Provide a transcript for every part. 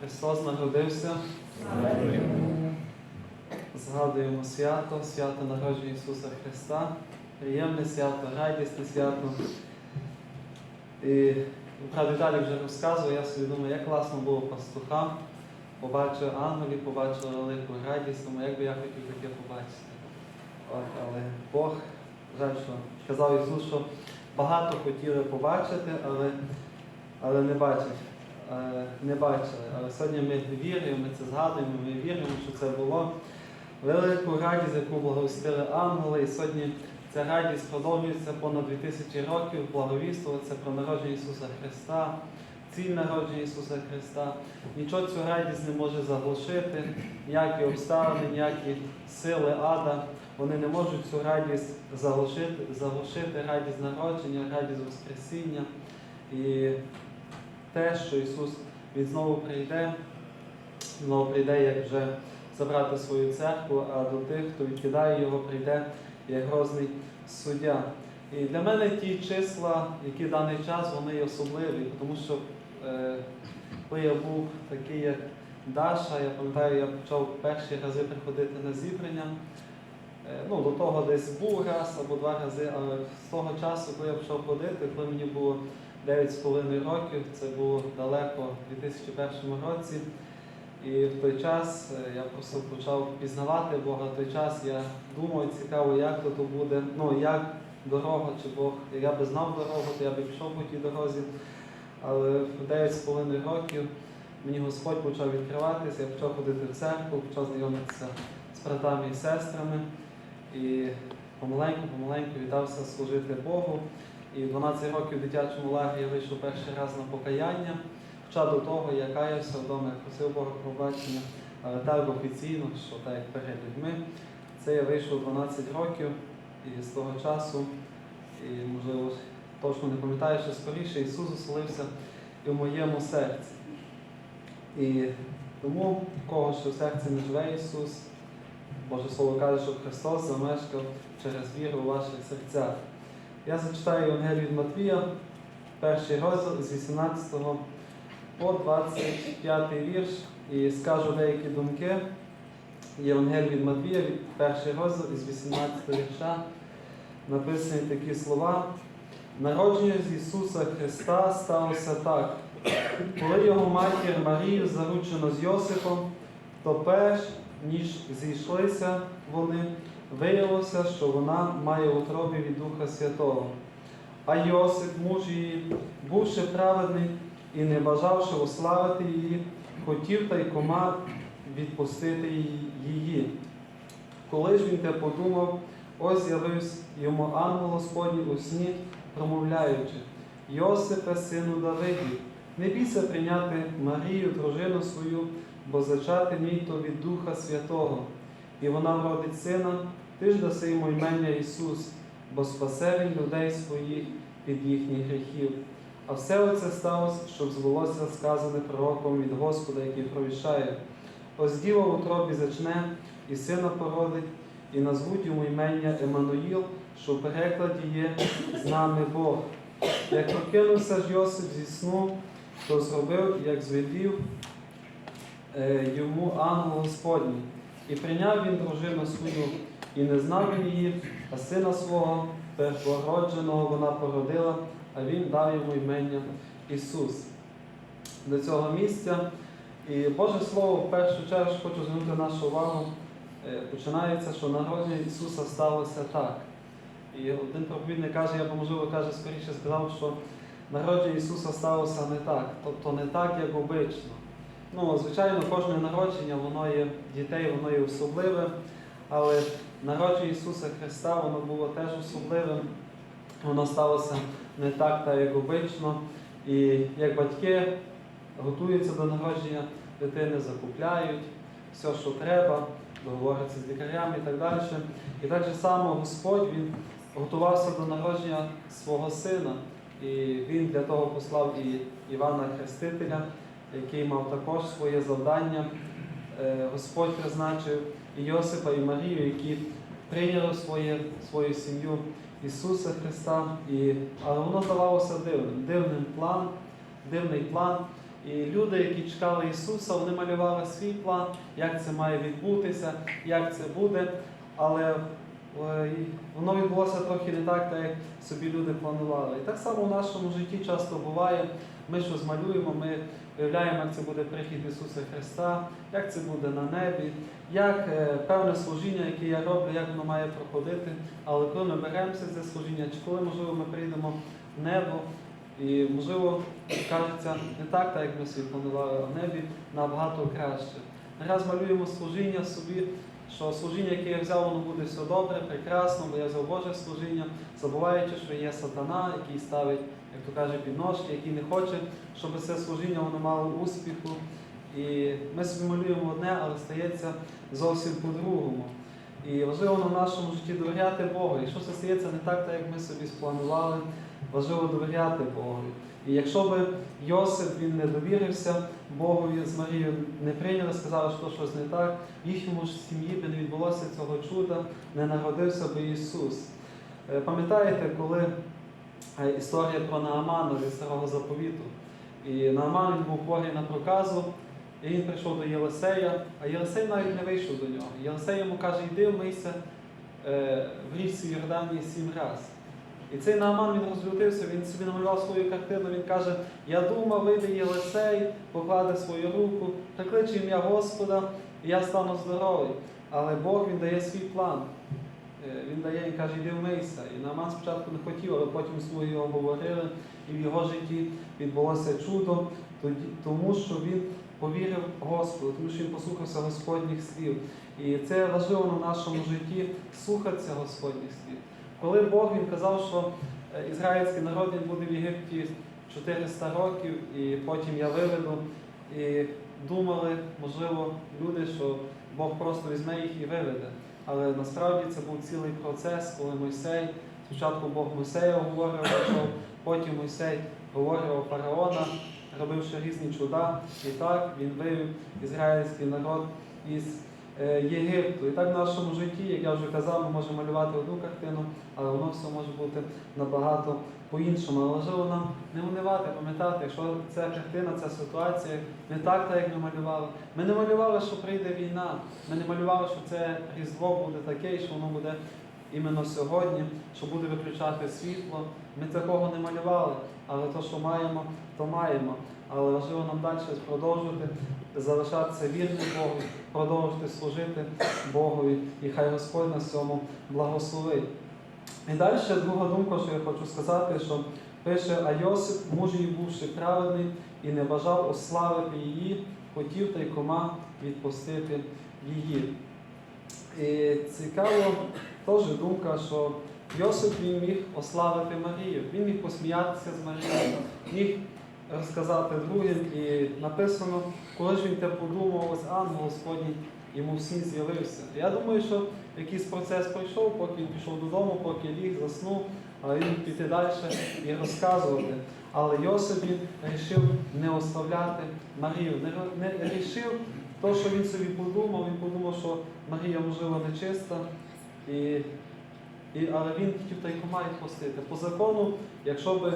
Христос народився. Згадуємо свято, свято народження Ісуса Христа. Приємне свято, радісне свято. І Віталій вже розказував, я собі думаю, як класно було пастухам. Побачив ангелів, побачив велику радість, тому як би я хотів таке побачити. От, але Бог, жаль, що сказав Ісус, що багато хотіли побачити, але, але не бачать. Е, Не бачили. Але сьогодні ми віримо, ми це згадуємо, ми віримо, що це було велику радість, яку благовістили ангели. І сьогодні ця радість продовжується понад 2000 років, благовістувати про народження Ісуса Христа, ціль народження Ісуса Христа. Нічого цю радість не може заглушити, ніякі обставини, ніякі сили ада. Вони не можуть цю радість заглушити, заглушити радість народження, радість Воскресіння. І те, що Ісус Він знову прийде, знову прийде, як вже забрати свою церкву, а до тих, хто відкидає його, прийде як грозний суддя. І для мене ті числа, які в даний час, вони особливі, тому що е, коли я був такий, як Даша, я пам'ятаю, я почав перші рази приходити на зібрання. Е, Ну, до того десь був раз або два рази, але з того часу, коли я почав ходити, коли мені було 9,5 років, це було далеко в 2001 році. І в той час е, я просто почав пізнавати Бога. В той час я думав, цікаво, як то, буде, ну як дорога, чи Бог. Я би знав дорогу, то я би пішов по тій дорозі. Але в 9,5 років мені Господь почав відкриватися, я почав ходити в церкву, почав знайомитися з братами і сестрами. І помаленьку, помаленьку віддався служити Богу. І в 12 років в дитячому лагері я вийшов перший раз на покаяння. Хоча до того я каявся вдома, я просив Бога пробачення, але так офіційно, що так як перед людьми. Це я вийшов 12 років і з того часу, і можливо точно не пам'ятаю, що скоріше Ісус оселився і в моєму серці. І тому, кого що в серці не живе Ісус, Боже Слово каже, що Христос замешкав через віру у ваших серцях. Я зачитаю Євангелію від Матвія, перший розділ з 18 по 25 вірш і скажу деякі думки. Євангелій від Матвія, перший розділ із 18 вірша, написані такі слова. Народження з Ісуса Христа сталося так. Коли його матір Марію заручено з Йосипом, то перш ніж зійшлися вони, виявилося, що вона має утробі від Духа Святого. А Йосип, муж її, бувши праведний і не бажавши уславити її, хотів тайкома відпустити її. Коли ж він те подумав, ось з'явився йому ангел Господній у сні, промовляючи, Йосипе, сину Давидів, не бійся прийняти Марію, дружину свою, бо зачати мій то від Духа Святого, і вона вродить сина, ти ж даси йому імення Ісус, бо спасе він людей своїх від їхніх гріхів. А все оце сталося, щоб збулося сказане пророком від Господа, який провіщає. Ось діва в утробі зачне, і сина породить, і назвуть йому імення Еммануїл, що в перекладі є з нами Бог. Як прокинувся ж Йосип зі сну, то зробив, як звелів е, йому ангел Господній. І прийняв він дружину свою, і не знав він її, а сина свого первородженого вона породила, а він дав йому імення Ісус. До цього місця. І Боже Слово, в першу чергу хочу звернути нашу увагу. е, Починається, що народження Ісуса сталося так. І один проповідник каже, я можливо каже, скоріше сказав, що народження Ісуса сталося не так, тобто не так, як обично. Ну, звичайно, кожне народження, воно є дітей, воно є особливе, але народження Ісуса Христа, воно було теж особливим. Воно сталося не так, так як обично. І як батьки готуються до народження дитини, закупляють все, що треба, договоряться з лікарями і так далі. І так само Господь Він готувався до народження свого сина. І він для того послав і Івана Хрестителя, який мав також своє завдання. Е, Господь призначив і Йосипа, і Марію, які прийняли своє, свою сім'ю Ісуса Христа. І, але воно здавалося дивним, дивним план, дивний план. І люди, які чекали Ісуса, вони малювали свій план, як це має відбутися, як це буде. Але е, воно відбулося трохи не так, так як собі люди планували. І так само в нашому житті часто буває. Ми щось малюємо, ми уявляємо, як це буде прихід Ісуса Христа, як це буде на небі, як е, певне служіння, яке я роблю, як воно має проходити. Але коли ми беремося за служіння, чи коли, можливо, ми прийдемо в небо, і, можливо, кажеться не так, так як ми собі планували, а в небі набагато краще. Раз малюємо служіння собі, що служіння, яке я взяв, воно буде все добре, прекрасно, бо я взяв Боже служіння, забуваючи, що є сатана, який ставить, як то каже, підножки, який не хоче, щоб це служіння воно мало успіху. І ми собі малюємо одне, але стається зовсім по-другому. І важливо на нашому житті довіряти Богу. Якщо це стається не так, так як ми собі спланували, важливо довіряти Богу. І якщо би Йосип він не довірився Богові з Марією, не прийняли, сказали, що щось не так, в їхньому сім'ї би не відбулося цього чуда, не народився би Ісус. Е, Пам'ятаєте, коли історія про Наамана зі старого заповіту? І Нааман він був хворий на проказу, і він прийшов до Єлисея, а Єлисей навіть не вийшов до нього. Єлисей йому каже, йди вмийся е, в річці Йорданії сім разів. І цей Нааман він розлютився, він собі намалював свою картину, він каже, я думав, вийде Єлисей, покладе свою руку, прикличе ім'я Господа, і я стану здоровий. Але Бог він дає свій план. Е, Він дає, він каже, йди вмийся. І Нааман спочатку не хотів, але потім слуги його говорили, і в його житті відбулося чудо, тому що він повірив Господу, тому що він послухався Господніх слів. І це важливо на нашому житті слухатися Господніх слів. Коли Бог він казав, що е, ізраїльський народ він буде в Єгипті 400 років, і потім я виведу, і думали, можливо, люди, що Бог просто візьме їх і виведе. Але насправді це був цілий процес, коли Мойсей, спочатку Бог Мойсея говорив, потім Мойсей говорив фараона, робивши різні чуда, і так він вивів ізраїльський народ із Єгипту. І так в нашому житті, як я вже казав, ми можемо малювати одну картину, але воно все може бути набагато по-іншому. Але важливо нам не унивати, пам'ятати, якщо ця картина, ця ситуація не так, так як ми малювали. Ми не малювали, що прийде війна. Ми не малювали, що це Різдво буде таке, і що воно буде іменно сьогодні, що буде виключати світло. Ми такого не малювали, але то, що маємо, то маємо. Але важливо нам далі продовжувати залишатися вірним Богу, продовжувати служити Богові, і хай Господь на цьому благословить. І далі друга думка, що я хочу сказати, що пише, а Йосип, муж її бувши праведний і не бажав ославити її, хотів тайкома відпустити її. І цікаво теж думка, що Йосип він міг ославити Марію, він міг посміятися з Марією, міг розказати другим. І написано, коли ж він те подумав, ось ангел Господній йому всім з'явився. Я думаю, що якийсь процес пройшов, поки він пішов додому, поки ліг, заснув, а він міг піти далі і розказувати. Але Йосип він вирішив не ославляти Марію, не, не рішив то, що він собі подумав, він подумав, що Марія, можливо, нечиста, і, і, але він хотів тайкома відпустити. По закону, якщо б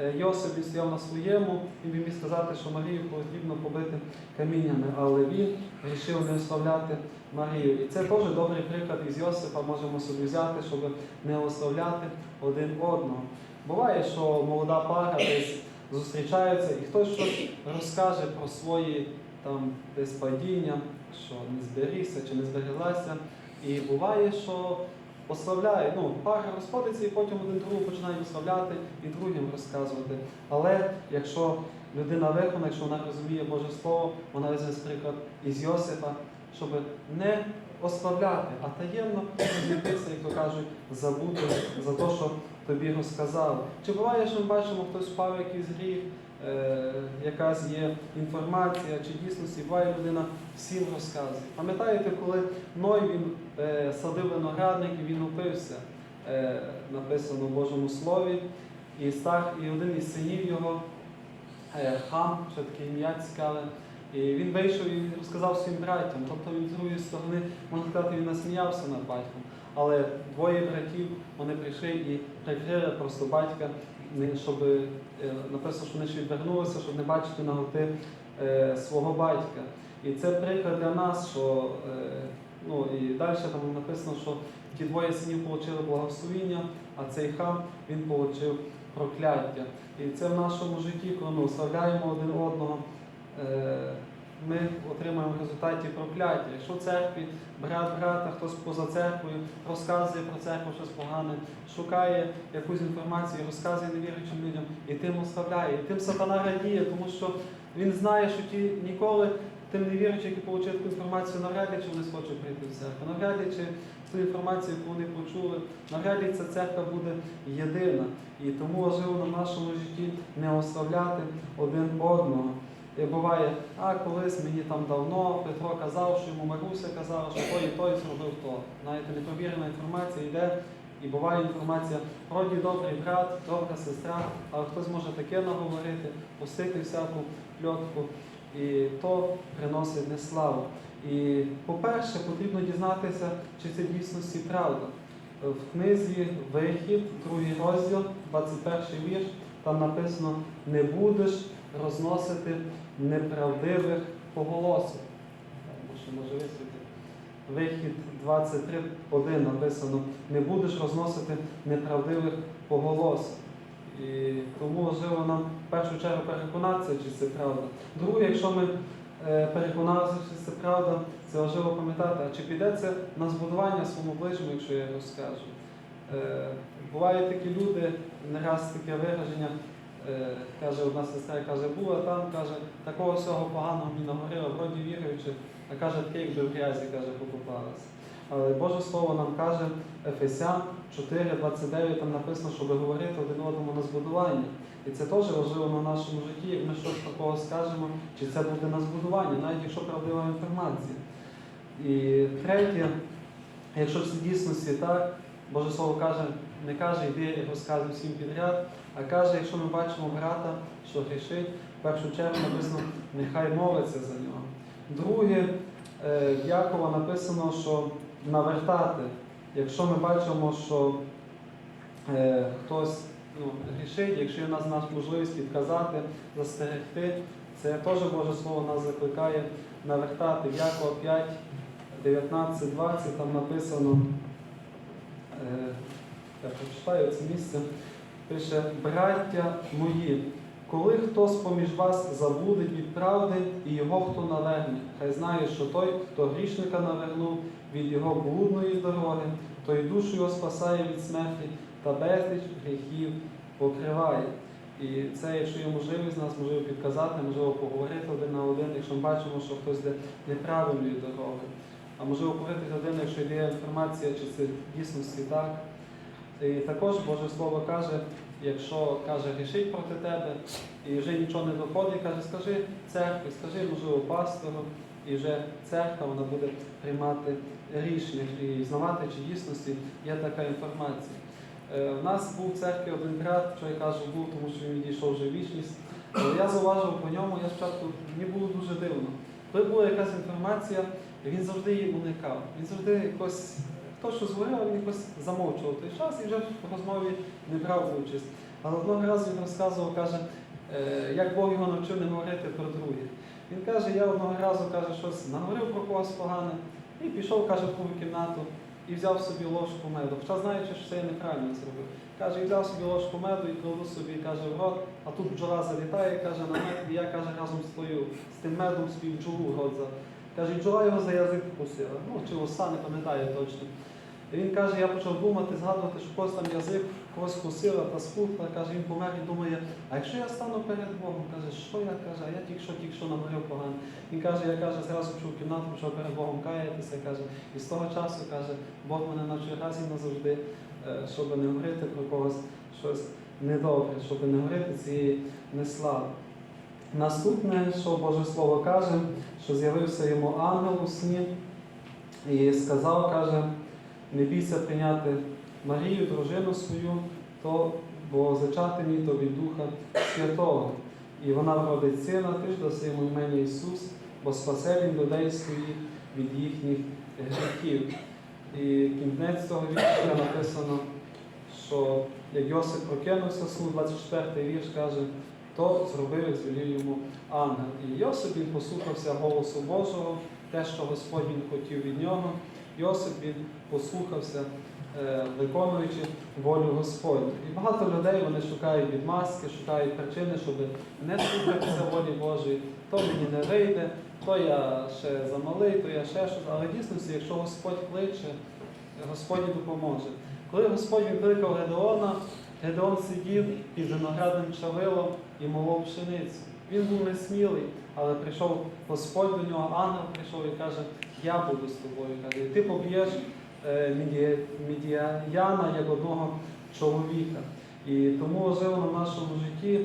е, Йосип стояв на своєму, він би міг сказати, що Марію потрібно побити каміннями, але він вирішив не ославляти Марію. І це теж добрий приклад із Йосипа можемо собі взяти, щоб не ославляти один одного. Буває, що молода пара десь зустрічаються і хтось щось розкаже про свої там десь падіння, що не зберігся чи не збереглася. І буває, що ославляє, ну, пара розходиться і потім один другого починає ославляти і другим розказувати. Але якщо людина виконана, якщо вона розуміє Боже Слово, вона візьме приклад із Йосипа, щоб не ославляти, а таємно зліпитися, як то кажуть, забути за те, що тобі розказали. Чи буває, що ми бачимо, хтось впав якийсь гріх, якась є інформація, чи дійсності буває людина всім розказує. Пам'ятаєте, коли Ной він е, садив виноградник і він упився, е, написано в Божому Слові, і, стар, і один із синів його, е, хам, що таке ім'я цікаве, і він вийшов і розказав своїм братям. Тобто він з другої сторони, можна сказати, він насміявся над батьком. Але двоє братів вони прийшли і прикрили просто батька щоб е, написано, що вони ще відвернулися, щоб не бачити наготи е, свого батька. І це приклад для нас, що е, ну і далі там написано, що ті двоє синів отримали благословіння, а цей хам він отримав прокляття. І це в нашому житті, коли ми уславляємо один одного, ми отримуємо в результаті прокляття. Якщо церкві брат брата, хтось поза церквою розказує про церкву щось погане, шукає якусь інформацію, розказує невіруючим людям, і тим ославляє. І тим сатана радіє, тому що він знає, що ті ніколи тим невіруючим, які отримали таку інформацію, навряд чи вони схочуть прийти в церкву, навряд чи ту інформацію, яку вони почули, навряд ли ця церква буде єдина. І тому важливо на нашому житті не ославляти один одного. І буває, а колись мені там давно Петро казав, що йому Маруся казала, що той і той зробив то. Знаєте, непровірена інформація йде, і буває інформація, вроді добрий брат, добра сестра, але хтось може таке наговорити, пустити всяку пльотку, і то приносить неславу. І, по-перше, потрібно дізнатися, чи це дійсності правда. В книзі Вихід, другий розділ, 21 вірш, там написано не будеш розносити неправдивих поголосів. Може, висвітлити. Вихід 23.1 написано, не будеш розносити неправдивих поголосів. І тому важливо нам в першу чергу переконатися, чи це правда. Друге, якщо ми е, переконалися, чи це правда, це важливо пам'ятати, а чи піде це на збудування своєму ближньому, якщо я розкажу. Е, Бувають такі люди, не раз таке вираження, каже одна сестра, каже, була там, каже, такого всього поганого мені наговорила, вроді віруючи, а каже, таке, якби в грязі, каже, покупалася. Але Боже Слово нам каже, Ефесян 4.29, там написано, щоб говорити один одному на збудування. І це теж важливо на нашому житті, як ми щось такого скажемо, чи це буде на збудування, навіть якщо правдива інформація. І третє, якщо в дійсності так, Боже Слово каже, не каже, йди і розказуй всім підряд, а каже, якщо ми бачимо брата, що грішить, в першу чергу написано, нехай молиться за нього. Друге, е, в Якова написано, що навертати. Якщо ми бачимо, що е, хтось ну, грішить, якщо є у нас можливість підказати, застерегти, це теж Боже Слово нас закликає навертати. В Якова 5, 19, 20 там написано, е, я прочитаю це місце, пише, браття мої, коли хтось поміж вас забудеть від правди і його хто наверне, хай знає, що той, хто грішника навернув від його блудної дороги, той душу його спасає від смерті та безліч гріхів покриває. І це, якщо є можливість, нас можливо підказати, можливо поговорити один на один, якщо ми бачимо, що хтось йде неправильною дорогою. А можливо поговорити один, якщо йде інформація, чи це в дійсності так. І також Боже Слово каже, якщо каже, грішить проти тебе, і вже нічого не доходить, каже, скажи церкві, скажи, можливо, пастору, і вже церква вона буде приймати рішення і знавати, чи дійсності є така інформація. Е, У нас був в церкві один брат, що я кажу, був, тому що він відійшов вже в вічність. Я зауважив по ньому, я спочатку мені було дуже дивно. Коли була якась інформація, він завжди її уникав. Він завжди якось, хто що говорив, він якось замовчував той час і вже в розмові не брав участь. Але одного разу він розказував, каже, е, як Бог його навчив не говорити про других. Він каже, я одного разу каже, щось наговорив про когось погане і пішов, каже, в другу кімнату і взяв собі ложку меду. Хоча знаючи, що це я неправильно зробив. Каже, і взяв собі ложку меду і кладу собі, каже, в рот, а тут бджола залітає, каже, на мед, і я каже, разом з твою, з тим медом собі бджолу в рот. Каже, бджола його за язик вкусила. Ну, чи оса, не пам'ятаю точно. І він каже, я почав думати, згадувати, що когось там язик когось вкусила та спухла, каже, він помер і думає, а якщо я стану перед Богом, каже, що я каже, а я тільки що тільки що наговорив погано. Він каже, я каже, зразу в кімнату, почав перед Богом каятися, каже, і з того часу каже, Бог мене навчив раз і назавжди, е, щоб не говорити про когось щось недобре, щоб не говорити цієї неслави. Наступне, що Боже Слово каже, що з'явився йому ангел у сні і сказав, каже, не бійся прийняти Марію, дружину свою, то, бо зачати мій то від Духа Святого. І вона вродить сина, ти ж даси йому імені Ісус, бо спасе він людей своїх від їхніх гріхів. І кінець цього вірша написано, що як Йосип прокинувся сну, 24 вірш каже, то зробив, звелів йому ангел. І Йосип він послухався голосу Божого, те, що Господь він хотів від нього. Йосип він послухався, е, виконуючи волю Господню. І багато людей вони шукають відмазки, шукають причини, щоб не слухатися волі Божої. То мені не вийде, то я ще замалий, то я ще щось. Але в дійсності, якщо Господь кличе, Господь допоможе. Коли Господь викликав Гедеона, Гедеон сидів під виноградним чавилом і молов пшеницю. Він був несмілий, але прийшов Господь до нього, ангел прийшов і каже, я буду з тобою. Каже, ти поб'єш е, Мідіяна як одного чоловіка. І тому важливо на нашому житті,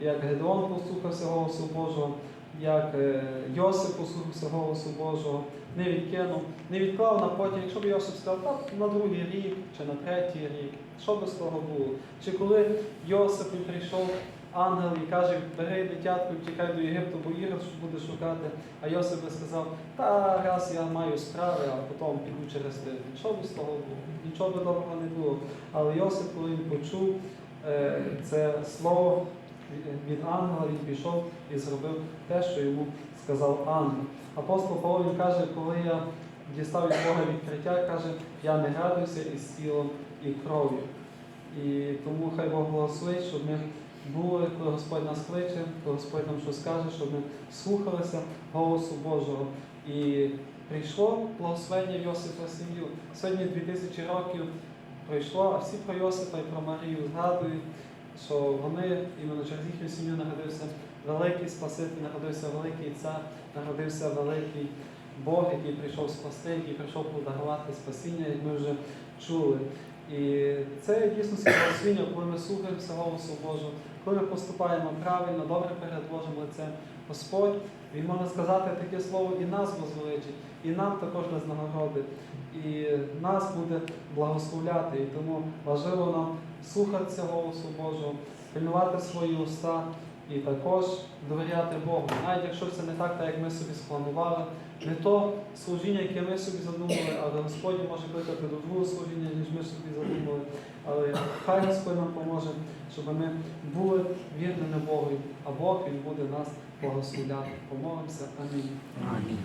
як Гедеон послухався голосу Божого, як е, Йосип послухався голосу Божого, не відкинув, не відклав на потім, якщо б Йосип сказав, так, на другий рік чи на третій рік, що би з того було? Чи коли Йосип прийшов ангел і каже, бери дитятку втікай до Єгипту, бо Ігор буде шукати, а Йосип би сказав, та раз я маю справи, а потім піду через тиждень. Що би з того було? Нічого би доброго не було. Але Йосип, коли він почув е, це слово від ангела, він пішов і зробив те, що йому сказав ангел. Апостол Павло каже, коли я дістав від Бога відкриття, каже, я не радуюся із тілом і кров'ю. І тому хай Бог благословить, щоб ми були, коли Господь нас кличе, коли Господь нам щось каже, щоб ми слухалися голосу Божого. І прийшло благословення в Йосипа сім'ю. Сьогодні 2000 років пройшло, а всі про Йосипа і про Марію згадують, що вони іменно через їхню сім'ю народився великий Спаситель, народився великий цар, народився великий Бог, який прийшов спасти, який прийшов подарувати спасіння, як ми вже чули. І це дійсно благословення, коли ми слухаємося голосу Божого, коли ми поступаємо правильно, добре перед Божим лицем. Господь, Він може сказати таке слово і нас возвеличить, і нам також дасть нагороди, і нас буде благословляти. І тому важливо нам слухатися голосу Божого, пильнувати свої уста і також довіряти Богу. Навіть якщо це не так, так як ми собі спланували, не то служіння, яке ми собі задумали, але Господь може кликати до другого служіння, ніж ми собі задумали. Але хай Господь нам поможе, щоб ми були вірними Богу, а Бог Він буде нас благословляти. Помолимося. Амінь. Амінь.